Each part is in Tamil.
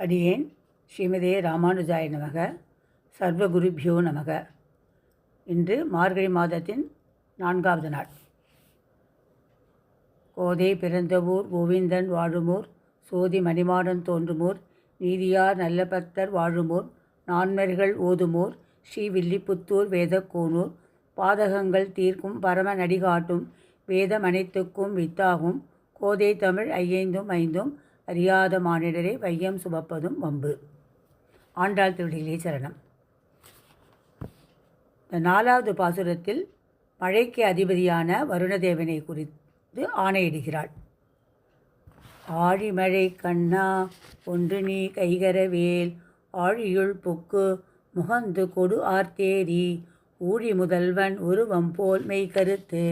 அடியேன் ஸ்ரீமதே ராமானுஜாய நமக சர்வகுருபியோ நமக. இன்று மார்கழி மாதத்தின் நான்காவது நாள். கோதை பிறந்தவூர் கோவிந்தன் வாழுமூர் சோதி மணிமாடன் தோன்றுமூர் நீதியார் நல்ல பக்தர் வாழுமூர் நான்மர்கள் ஓதுமூர் ஸ்ரீ வில்லிபுத்தூர் வேதக்கோனூர் பாதகங்கள் தீர்க்கும் பரம நடிகாட்டும் வேதம் அனைத்துக்கும் வித்தாகும் கோதை தமிழ் ஐயைந்தும் ஐந்தும் அறியாத மானிடரை வையம் சுமப்பதும் வம்பு. ஆண்டாள் திருடிகளே சரணம். இந்த நாலாவது பாசுரத்தில் மழைக்கு அதிபதியான வருணதேவனை குறித்து ஆணையிடுகிறாள். ஆழிமழை கண்ணா ஒன்று நீ கைகரவேல் ஆழியுள் புக்கு முகந்து கொடு ஆர்த்தேரி ஊழி முதல்வன் உருவம் போல் மெய் கருத்து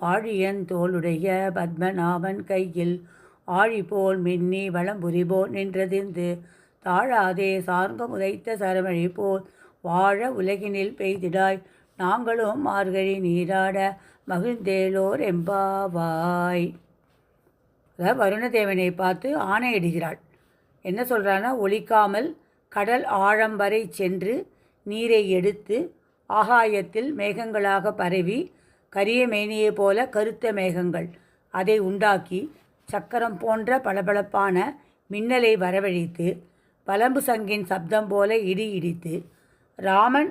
பாழியன் தோளுடைய பத்மநாபன் கையில் ஆழிபோல் மின்னி வளம்புரி போல் நின்றதிர்ந்து தாழாதே சார்ந்த உதைத்த சரமழி போல் வாழ உலகினில் பெய்திடாய் நாங்களும் மார்கழி நீராட மகிழ்ந்தேலோர் எம்பாவாய். அதாவது வருணதேவனை பார்த்து ஆணையிடுகிறாள். என்ன சொல்கிறான்னா ஒழிக்காமல் கடல் ஆழம் வரை சென்று நீரை எடுத்து ஆகாயத்தில் மேகங்களாக பரவி கரிய மேனியை போல கருத்த மேகங்கள் அதை உண்டாக்கி சக்கரம் போன்ற பளபளப்பான மின்னலை வரவழைத்து பலம்பு சங்கின் சப்தம் போல இடி இடித்து ராமன்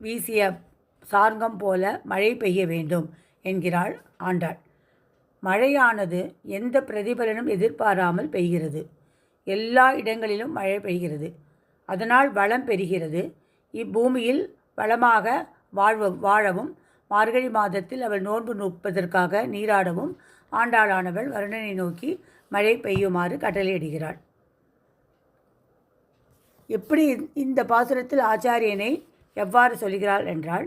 வீசிய சார்கம் போல மழை பெய்ய வேண்டும் என்கிறாள் ஆண்டாள். மழையானது எந்த பிரதிபலனும் எதிர்பாராமல் பெய்கிறது. எல்லா இடங்களிலும் மழை பெய்கிறது. அதனால் வளம் பெறுகிறது. இப்பூமியில் வளமாக வாழ்வ வாழவும் மார்கழி மாதத்தில் அவள் நோன்பு நோப்பதற்காக நீராடவும் ஆண்டாளானவள் வருணனை நோக்கி மழை பெய்யுமாறு கட்டளையிடுகிறாள். எப்படி இந்த பாசுரத்தில் ஆச்சாரியனை எவ்வாறு சொல்கிறாள் என்றால்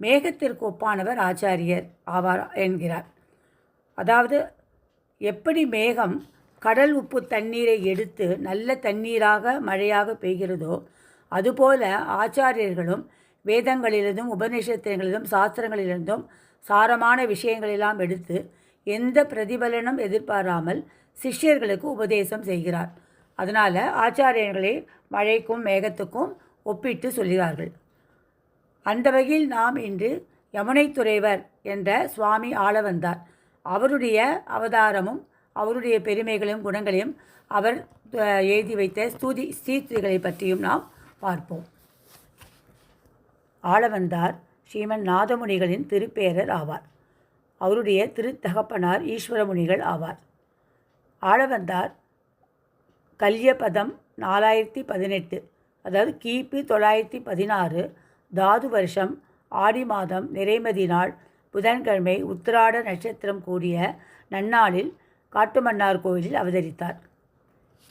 மேகத்திற்கு ஒப்பானவர் ஆச்சாரியர் ஆவார் என்கிறார். அதாவது எப்படி மேகம் கடல் உப்பு தண்ணீரை எடுத்து நல்ல தண்ணீராக மழையாக பெய்கிறதோ அதுபோல ஆச்சாரியர்களும் வேதங்களிலிருந்தும் உபநிஷத்துகளிலும் சாஸ்திரங்களிலிருந்தும் சாரமான விஷயங்களெல்லாம் எடுத்து எந்த பிரதிபலனும் எதிர்பாராமல் சிஷ்யர்களுக்கு உபதேசம் செய்கிறார். அதனால் ஆச்சாரியர்களை மழைக்கும் மேகத்துக்கும் ஒப்பிட்டு சொல்கிறார்கள். அந்த வகையில் நாம் இன்று யமுனை துறைவர் என்ற சுவாமி ஆள வந்தார். அவருடைய அவதாரமும் அவருடைய பெருமைகளையும் குணங்களையும் அவர் எழுதி வைத்த ஸ்தூதி ஸ்ரீஸ்திரிகளை பற்றியும் நாம் பார்ப்போம். ஆளவந்தார் ஸ்ரீமன் நாதமுனிகளின் திருப்பேரர் ஆவார். அவருடைய திருத்தகப்பனார் ஈஸ்வரமுனிகள் ஆவார். ஆளவந்தார் கல்யபதம் நாலாயிரத்தி பதினெட்டு அதாவது கிபி தொள்ளாயிரத்தி பதினாறு தாது வருஷம் ஆடி மாதம் நிறைமதி நாள் புதன்கிழமை உத்திராட நட்சத்திரம் கூடிய நன்னாளில் காட்டுமன்னார் கோவிலில் அவதரித்தார்.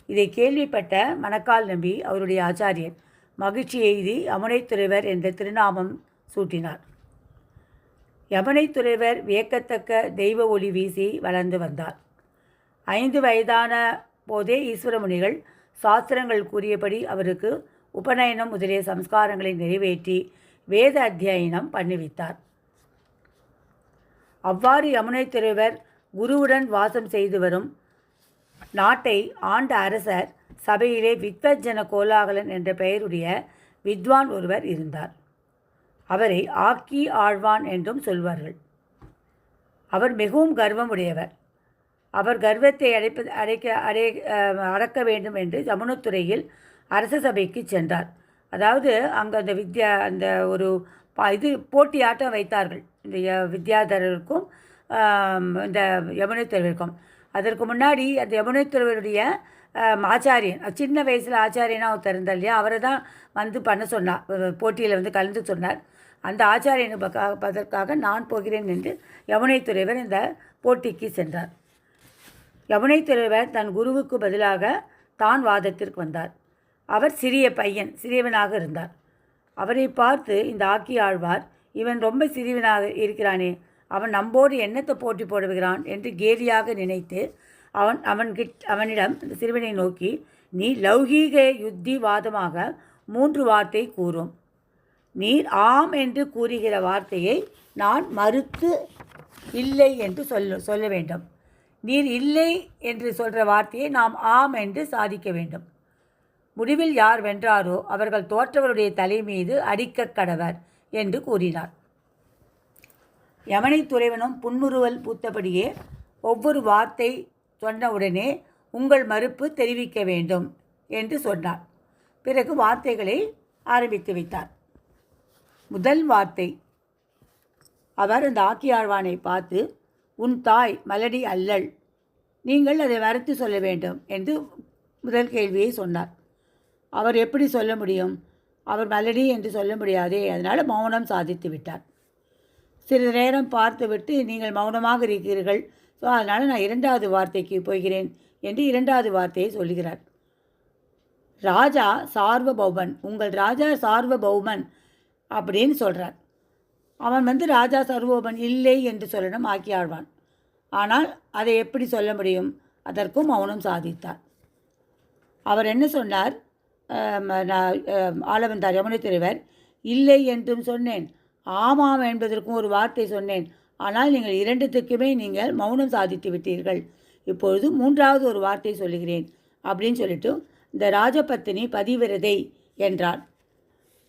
இதை கேள்விப்பட்ட மணக்கால் நம்பி அவருடைய ஆச்சாரியன் மகிழ்ச்சி எய்தி அமுனைத்துறைவர் என்ற திருநாமம் சூட்டினார். யமுனைத்துறைவர் வியக்கத்தக்க தெய்வ ஒளி வீசி வளர்ந்து வந்தார். ஐந்து வயதான போதே ஈஸ்வரமுனிகள் சாஸ்திரங்கள் கூறியபடி அவருக்கு உபநயனம் முதலிய சம்ஸ்காரங்களை நிறைவேற்றி வேத அத்தியனம் பண்ணுவித்தார். அவ்வாறு யமுனை துறைவர் குருவுடன் வாசம் செய்து வரும் நாட்டை ஆண்ட அரசர் சபையிலே வித்வஜன கோலாகலன் என்ற பெயருடைய வித்வான் ஒருவர் இருந்தார். அவரை ஆக்கி ஆழ்வான் என்றும் சொல்வார்கள். அவர் மிகவும் கர்வம் உடையவர் அவர் கர்வத்தை அடைப்பது அடைக்க அடை அடக்க வேண்டும் என்று ஜமுனத்துறையில் அரச சபைக்கு சென்றார். அதாவது அங்கே அந்த வித்யா அந்த ஒரு இது போட்டியாட்டம் வைத்தார்கள். இந்த வித்யாதரருக்கும் இந்த யமுனைத்துறவிற்கும் அதற்கு முன்னாடி அந்த யமுனைத்துறவருடைய ஆச்சாரியன் சின்ன வயசில் ஆச்சாரியனாக ஒருத்தர் இருந்தார் இல்லையா? அவரை தான் வந்து பண்ண சொன்னார். போட்டியில் வந்து கலந்து சொன்னார். அந்த ஆச்சாரியனுக்காக நான் போகிறேன் என்று யமுனைத்துறைவர் இந்த போட்டிக்கு சென்றார். யமுனைத்துறைவர் தன் குருவுக்கு பதிலாக தான் வாதத்திற்கு வந்தார். அவர் சிறிய பையன் சிறியவனாக இருந்தார். அவரை பார்த்து இந்த ஆக்கி ஆழ்வார் இவன் ரொம்ப சிறியவனாக இருக்கிறானே அவன் நம்போடு என்னத்தை போட்டி போடுகிறான்? என்று கேலியாக நினைத்து அவன் அவன்கிட் அவனிடம் இந்த சிறுவனை நோக்கி நீ லௌகீக யுத்தி வாதமாக மூன்று வார்த்தை கூறும். நீர் ஆம் என்று கூறுகிற வார்த்தையை நான் மறுத்து இல்லை என்று சொல்ல சொல்ல வேண்டும். நீர் இல்லை என்று சொல்கிற வார்த்தையை நாம் ஆம் என்று சாதிக்க வேண்டும். முடிவில் யார் வென்றாரோ அவர்கள் தோற்றவருடைய தலை மீது அடிக்க கடவர் என்று கூறினார். யமனை துறைவனும் புன்முறுவல் பூத்தபடியே ஒவ்வொரு வார்த்தை சொன்னவுடனே உங்கள் மறுப்பு தெரிவிக்க வேண்டும் என்று சொன்னார். பிறகு வார்த்தைகளை ஆரம்பித்து வைத்தார். முதல் வார்த்தை. அவர் அந்த ஆக்கியாழ்வானை பார்த்து உன் தாய் மலடி அல்லள். நீங்கள் அதை வரைத்து சொல்ல வேண்டும் என்று முதல் கேள்வியை சொன்னார். அவர் எப்படி சொல்ல முடியும்? அவர் மலடி என்று சொல்ல முடியாதே அதனால் மௌனம் சாதித்து விட்டார். சிறிது நேரம் பார்த்துவிட்டு நீங்கள் மௌனமாக இருக்கிறீர்கள். ஸோ அதனால் நான் இரண்டாவது வார்த்தைக்கு போகிறேன் என்று இரண்டாவது வார்த்தையை சொல்கிறார். ராஜா சார்வபௌமன். உங்கள் ராஜா சார்வபௌமன். அப்படின்னு சொல்கிறான் அவன் வந்து ராஜா சர்வோபன் இல்லை என்று சொல்லணும் ஆக்கியாழ்வான். ஆனால் அதை எப்படி சொல்ல முடியும்? அதற்கும் மௌனம் சாதித்தார். அவர் என்ன சொன்னார்? ஆளவந்தார் நான் யமுனை திருவர் இல்லை என்றும் சொன்னேன். ஆமாம் என்பதற்கும் ஒரு வார்த்தை சொன்னேன். ஆனால் நீங்கள் இரண்டுத்துக்குமே நீங்கள் மௌனம் சாதித்து விட்டீர்கள். இப்பொழுது மூன்றாவது ஒரு வார்த்தை சொல்லுகிறேன். அப்படின்னு சொல்லிட்டு இந்த ராஜபத்தினி பதிவிரதை என்றார்.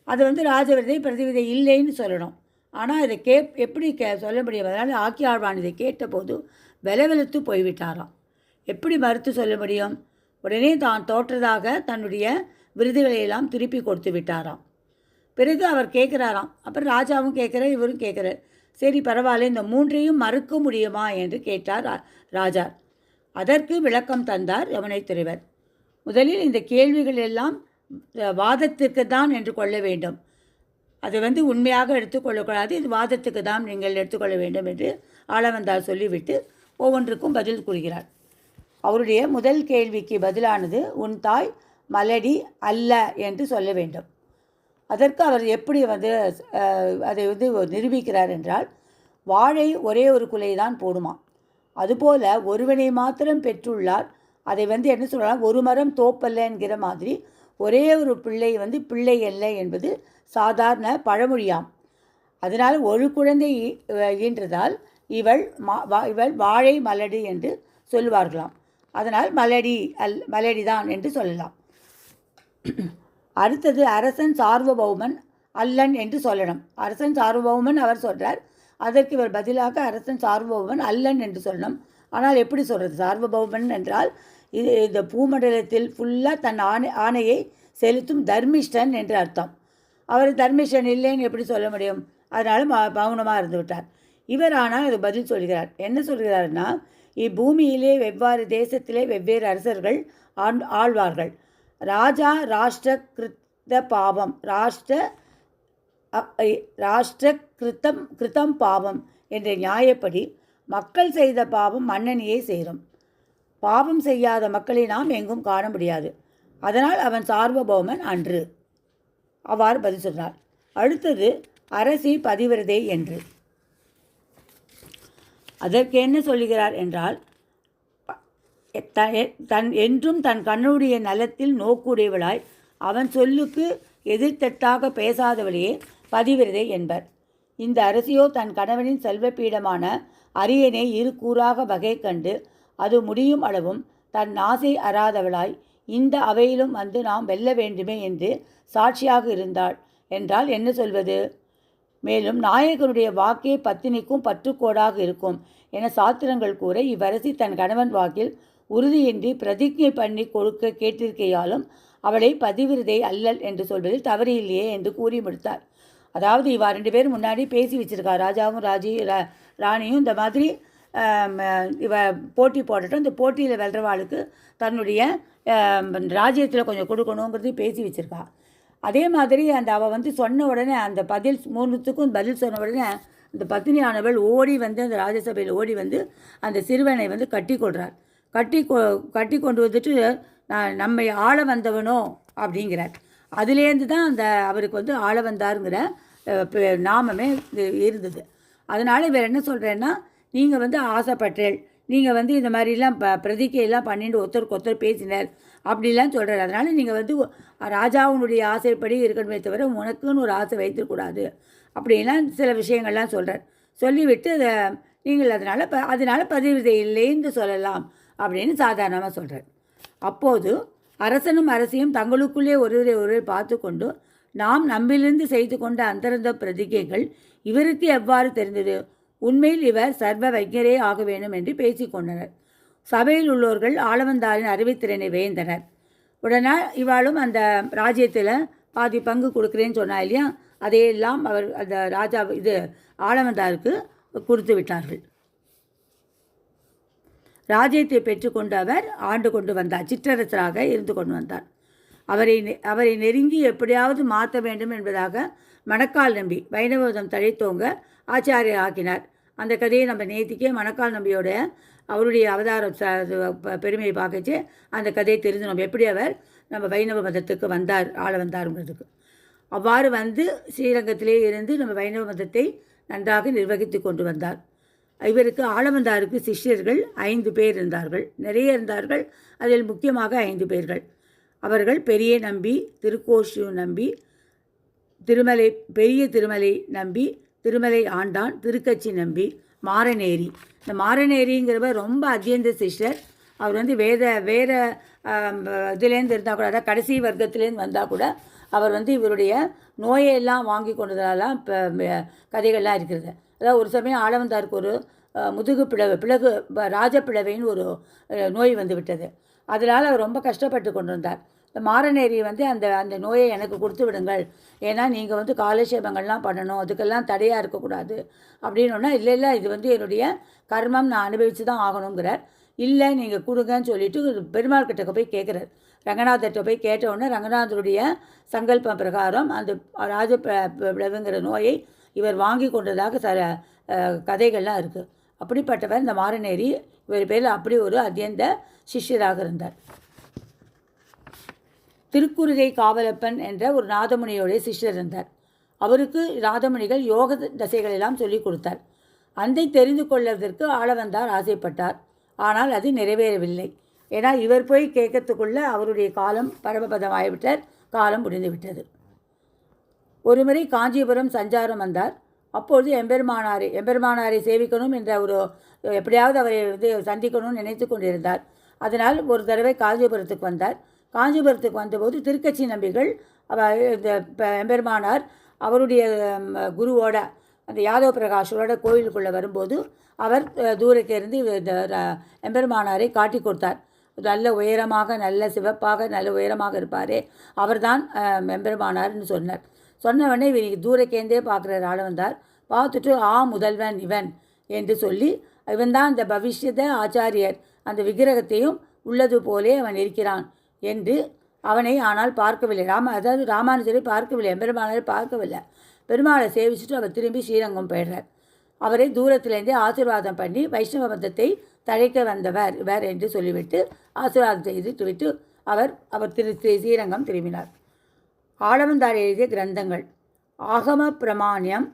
அது வந்து ராஜவிரதை பிரதிவிதை இல்லைன்னு சொல்லணும். ஆனால் இதை கே எப்படி கே சொல்ல முடியும்? அதனால் ஆக்கியாழ்வான் இதை கேட்டபோது வெலவெலுத்து போய்விட்டாராம். எப்படி மறுத்து சொல்ல முடியும்? உடனே தான் தோற்றதாக தன்னுடைய விருதுகளை எல்லாம் திருப்பி கொடுத்து விட்டாராம். பிறகு அவர் கேட்குறாராம். அப்புறம் ராஜாவும் கேட்குறார் இவரும் கேட்குறார். சரி பரவாயில்ல இந்த மூன்றையும் மறுக்க முடியுமா? என்று கேட்டார் ரா- ராஜா. அதற்கு விளக்கம் தந்தார் யமுனை துறைவர். முதலில் இந்த கேள்விகள் எல்லாம் வாதத்திற்கு தான் என்று கொள்ள வேண்டும். அது வந்து உண்மையாக எடுத்துக்கொள்ளக்கூடாது இது வாதத்துக்கு தான் நீங்கள் எடுத்துக்கொள்ள வேண்டும் என்று ஆளவந்தார் சொல்லிவிட்டு ஒவ்வொன்றுக்கும் பதில் கூறுகிறார். அவருடைய முதல் கேள்விக்கு பதிலானது உன் தாய் மலடி அல்ல என்று சொல்ல வேண்டும். அதற்கு அவர் எப்படி வந்து அதை வந்து நிரூபிக்கிறார் என்றால் வாழை ஒரே ஒரு குலை தான் போடுமா? அதுபோல ஒருவனை மாத்திரம் பெற்றுள்ளார். அதை வந்து என்ன சொல்லலாம் ஒரு மரம் தோப்பல்ல என்கிற மாதிரி ஒரே ஒரு பிள்ளை வந்து பிள்ளை அல்ல என்பது சாதாரண பழமொழியாம். அதனால் ஒரு குழந்தை ஈன்றதால் இவள் மா வா- இவள் வாழை மலடி என்று சொல்லுவார்களாம். அதனால் மலடி அல் மலடி தான் என்று சொல்லலாம். அடுத்தது அரசன் சார்வபௌமன் அல்லன் என்று சொல்லணும். அரசன் சார்வபௌமன் அவர் சொல்கிறார் அதற்கு இவர் பதிலாக அரசன் சார்வபௌமன் அல்லன் என்று சொல்லணும். ஆனால் எப்படி சொல்கிறது சார்வபௌமன் என்றால் இது இந்த பூமண்டலத்தில் ஃபுல்லாக தன் ஆணை ஆணையை செலுத்தும் தர்மிஷ்டன் என்று அர்த்தம். அவர் தர்மிஷ்டன் இல்லைன்னு எப்படி சொல்ல முடியும்? அதனால் ம மௌனமாக இருந்து விட்டார் இவர் ஆனால் அது பதில் சொல்கிறார். என்ன சொல்கிறாருன்னா இப்பூமியிலே வெவ்வேறு தேசத்திலே வெவ்வேறு அரசர்கள் ஆண் ஆழ்வார்கள். ராஜா ராஷ்டிர கிருத்த பாவம் ராஷ்டிர ராஷ்டிர கிருத்தம் கிருத்தம் பாவம் என்ற நியாயப்படி மக்கள் செய்த பாவம் மன்னனியே சேரும். பாவம் செய்யாத மக்களை நாம் எங்கும் காண முடியாது. அதனால் அவன் சார்வபௌமன் அன்று. அவ்வாறு பதில் சொன்னார் அடுத்தது அரசி பதிவிரதே என்று. அதற்கு என்ன சொல்லுகிறார் என்றால் த- எ- தன் என்றும் தன் கண்ணுடைய நலத்தில் நோக்குடையவளாய் அவன் சொல்லுக்கு எதிர்த்தட்டாக பேசாதவளையே பதிவிரதை என்பர். இந்த அரசியோ தன் கணவனின் செல்வப்பீடமான அரியனை இரு கூறாக வகை கண்டு அது முடியும் அளவும் தன் ஆசை அறாதவளாய் இந்த அவையிலும் வந்து நாம் வெல்ல வேண்டுமே என்று சாட்சியாக இருந்தாள். என்றால் என்ன சொல்வது? மேலும் நாயகனுடைய வாக்கே பத்தினிக்கும் பற்றுக்கோடாக இருக்கும் என சாத்திரங்கள் கூற இவ்வரசி தன் கணவன் வாக்கில் உறுதியின்றி பிரதிஜை பண்ணி கொடுக்க கேட்டிருக்கையாலும் அவளை பதிவிருதை அல்லல் என்று சொல்வதில் தவறு இல்லையே என்று கூறி முடித்தார் அதாவது இவா ரெண்டு பேரும் முன்னாடி பேசி வச்சிருக்கா. ராஜாவும் ராஜி ரா- ராணியும் இந்த மாதிரி இவ போட்டி போடட்டும் இந்த போட்டியில் வெல்றவாளுக்கு தன்னுடைய ராஜ்யத்தில் கொஞ்சம் கொடுக்கணுங்கிறது பேசி வச்சுருக்கா. அதே மாதிரி அந்த அவள் வந்து சொன்ன உடனே அந்த பதில் மூணுத்துக்கும் பதில் சொன்ன உடனே அந்த பத்தினியானவள் ஓடி வந்து அந்த ராஜசபையில் ஓடி வந்து அந்த சிறுவனை வந்து கட்டி கொள்றார். கட்டி கொ கட்டி கொண்டு வந்துட்டு நான் நம்மை ஆள வந்தவனோ அப்படிங்கிறார். அதுலேருந்து தான் அந்த அவருக்கு வந்து ஆள வந்தாருங்கிற நாமமே இருந்தது. அதனால் இவர் என்ன சொல்கிறேன்னா நீங்கள் வந்து ஆசைப்பட்டேள். நீங்கள் வந்து இந்த மாதிரிலாம் ப பிரதிக்கையெல்லாம் பண்ணிட்டு ஒருத்தருக்கு ஒருத்தர் பேசினர். அப்படிலாம் சொல்கிறார் அதனால் நீங்கள் வந்து ராஜாவுனுடைய ஆசைப்படி இருக்கணுமே தவிர உனக்குன்னு ஒரு ஆசை வைத்துக்கூடாது அப்படின்லாம் சில விஷயங்கள்லாம் சொல்கிறார் சொல்லிவிட்டு அதை நீங்கள் அதனால் ப அதனால் பதிவு இல்லைன்னு சொல்லலாம் அப்படின்னு சாதாரணமாக சொல்கிறார் அப்போது அரசனும் அரசியும் தங்களுக்குள்ளே ஒருவரை ஒருவர் பார்த்து கொண்டு நாம் நம்பிலிருந்து செய்து கொண்ட அந்தரந்த பிரதிகைகள் இவருக்கு எவ்வாறு தெரிந்தது? உண்மையில் இவர் சர்வ வைஞரே ஆக வேண்டும் என்று பேசிக்கொண்டனர் சபையில் உள்ளோர்கள் ஆளவந்தாரின் அறிவுத்திறனை வேந்தனர் உடனே இவாளும் அந்த ராஜ்யத்தில் பாதி பங்கு கொடுக்குறேன்னு சொன்னா இல்லையா? அதையெல்லாம் அவர் அந்த ராஜா இது ஆளவந்தாருக்கு கொடுத்து விட்டார்கள். ராஜ்யத்தை பெற்றுக்கொண்டு அவர் ஆண்டு கொண்டு வந்தார். சிற்றரசராக இருந்து கொண்டு வந்தார். அவரை நெ- அவரை நெருங்கி எப்படியாவது மாற்ற வேண்டும் என்பதாக மணக்கால் நம்பி வைணவதம் தழைத்தோங்க ஆச்சாரியர் ஆக்கினார் அந்த கதையை நம்ம நேத்திக்கே மணக்கால் நம்பியோட அவருடைய அவதார ப- பெருமையை பார்க்கச்சு. அந்த கதையை தெரிஞ்சு நம்ம எப்படி அவர் நம்ம வைணவ மதத்துக்கு வந்தார் ஆள வந்தாருங்கிறதுக்கு. அவ்வாறு வந்து ஸ்ரீரங்கத்திலே இருந்து நம்ம வைணவ மதத்தை நன்றாக நிர்வகித்து கொண்டு வந்தார். இவருக்கு ஆளவந்தாருக்கு சிஷ்யர்கள் ஐந்து பேர் இருந்தார்கள். நிறைய இருந்தார்கள். அதில் முக்கியமாக ஐந்து பேர்கள். அவர்கள் பெரிய நம்பி திருக்கோஷு நம்பி திருமலை பெரிய திருமலை நம்பி திருமலை ஆண்டான் திருக்கச்சி நம்பி மாரநேரி இந்த மாரநேரிங்கிறவர் ரொம்ப அத்தியந்த சிஷ்யர். அவர் வந்து வேத வேற இதுலேருந்து இருந்தால் கூட அதாவது கடைசி வர்க்கத்துலேருந்து வந்தால் கூட அவர் வந்து இவருடைய நோயெல்லாம் வாங்கி கொண்டதாலாம் இப்போ கதைகள்லாம் இருக்கிறது. அதாவது ஒரு சமயம் ஆளவந்தாருக்கு ஒரு முதுகு பிளவு பிளகு ப- ராஜப்பிளவைன்னு ஒரு நோய் வந்து விட்டது. அதனால் அவர் ரொம்ப கஷ்டப்பட்டு கொண்டிருந்தார். மாரநேரி வந்து அந்த அந்த நோயை எனக்கு கொடுத்து விடுங்கள். ஏன்னா நீங்கள் வந்து காலட்சேபங்கள்லாம் பண்ணணும். அதுக்கெல்லாம் தடையாக இருக்கக்கூடாது. அப்படின்னோன்னா இல்லை இல்லை இது வந்து என்னுடைய கர்மம். நான் அனுபவித்து தான் ஆகணுங்கிறார் இல்லை நீங்கள் கொடுங்கன்னு சொல்லிட்டு பெருமாள் கிட்ட போய் கேட்குறாரு ரங்கநாதர்கிட்ட போய் கேட்டவுடனே ரங்கநாதருடைய சங்கல்பம் பிரகாரம் அந்த ராஜ ப- பிளவுங்கிற நோயை இவர் வாங்கி கொண்டதாக சில கதைகள்லாம் இருக்குது அப்படிப்பட்டவர் இந்த மாரநேரி இவர் பேரில் அப்படி ஒரு அத்தியந்த சிஷ்யராக இருந்தார். திருக்குறுகை காவலப்பன் என்ற ஒரு நாதமுனியோடைய சிஷ்யர் இருந்தார். அவருக்கு நாதமுனிகள் யோக தசைகளெல்லாம் சொல்லிக் கொடுத்தார். அந்தை தெரிந்து கொள்வதற்கு ஆளவந்தார் ஆசைப்பட்டார். ஆனால் அது நிறைவேறவில்லை. ஏன்னா இவர் போய் கேட்கறதுக்குள்ளே அவருடைய காலம் பரமபதம் ஆகிவிட்டார் காலம் முடிந்து விட்டது ஒருமுறை காஞ்சிபுரம் சஞ்சாரம் வந்தார். அப்பொழுது எம்பெருமானாரை எம்பெருமானாரை சேவிக்கணும் என்ற ஒரு எப்படியாவது அவரை வந்து சந்திக்கணும்னு நினைத்து கொண்டிருந்தார். அதனால் ஒரு தடவை காஞ்சிபுரத்துக்கு வந்தார். காஞ்சிபுரத்துக்கு வந்தபோது திருக்கட்சி நம்பிகள் அவ இந்த எம்பெருமானார் அவருடைய குருவோட அந்த யாதவ பிரகாஷோட கோயிலுக்குள்ளே வரும்போது அவர் தூரத்திலிருந்து இந்த எம்பெருமானாரை காட்டி கொடுத்தார். நல்ல உயரமாக நல்ல சிவப்பாக நல்ல உயரமாக இருப்பாரே அவர்தான் எம்பெருமானார்னு சொன்னார். சொன்னவொடனே இவர் தூரக்கேந்தே பார்க்குற ஆள் வந்தார். பார்த்துட்டு ஆ முதல்வன் இவன் என்று சொல்லி இவன்தான் இந்த பவிஷ்யத ஆச்சாரியர். அந்த விக்கிரகத்தையும் உள்ளது போலே அவன் இருக்கிறான். என்று அவனை ஆனால் பார்க்கவில்லை. ராம அதாவது ராமானுஜரை பார்க்கவில்லை. எம்பெருமானரை பார்க்கவில்லை. பெருமாளை சேவிச்சுட்டு அவர் திரும்பி ஸ்ரீரங்கம் போயிடுறார். அவரை தூரத்திலேருந்தே ஆசீர்வாதம் பண்ணி வைஷ்ணவ மதத்தை தழைக்க வந்தவர் இவர் என்று சொல்லிவிட்டு ஆசீர்வாதம் செய்து விட்டு அவர் அவர் திரு ஸ்ரீரங்கம் திரும்பினார். ஆளவந்தார் எழுதிய கிரந்தங்கள். ஆகம பிரமாணியம்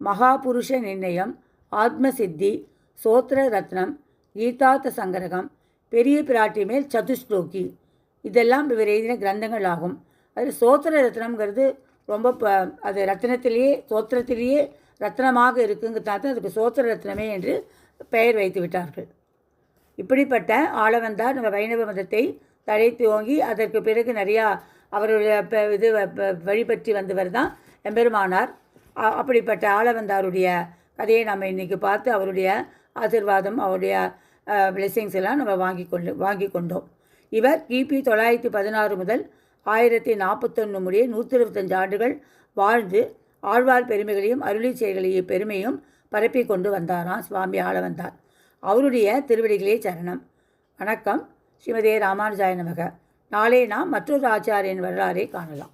மகாபுருஷ நிர்ணயம் ஆத்மசித்தி சோத்திர ரத்னம் கீதார்த்த சங்கரகம் பெரிய பிராட்டி மேல் சதுஸ்லோகி இதெல்லாம் இவர் எழுதின கிரந்தங்கள் ஆகும் அது சோத்திர ரத்னம்ங்கிறது ரொம்ப ப- அது ரத்னத்திலேயே சோத்திரத்திலேயே ரத்னமாக இருக்குங்கிறதால அதுக்கு சோத்திர ரத்னமே என்று பெயர் வைத்து விட்டார்கள். இப்படிப்பட்ட ஆளவந்தார் நம்ம வைணவ மதத்தை தழைத்து ஓங்கி அதற்கு பிறகு நிறையா அவருடைய இது வ- வழிபற்றி வந்தவர் தான் எம்பெருமானார். அப்படிப்பட்ட ஆளவந்தாருடைய கதையை நம்ம இன்றைக்கி பார்த்து அவருடைய ஆசிர்வாதம் அவருடைய பிளெஸ்ஸிங்ஸ் எல்லாம் நம்ம வாங்கி கொண்டு வாங்கி கொண்டோம். இவர் கிபி தொள்ளாயிரத்தி பதினாறு முதல் ஆயிரத்தி நாற்பத்தொன்று முடிய நூற்றி இருபத்தஞ்சு ஆண்டுகள் வாழ்ந்து ஆழ்வார் பெருமைகளையும் அருளி செயல்களையும் பெருமையும் பரப்பி கொண்டு வந்தாராம் சுவாமி ஆளவந்தார் அவருடைய திருவடிகளே சரணம். வணக்கம். ஸ்ரீமதே ராமானுஜாய நமக. நாளை நாம் மற்றொரு ஆச்சாரியன் வரலாறை காணலாம்.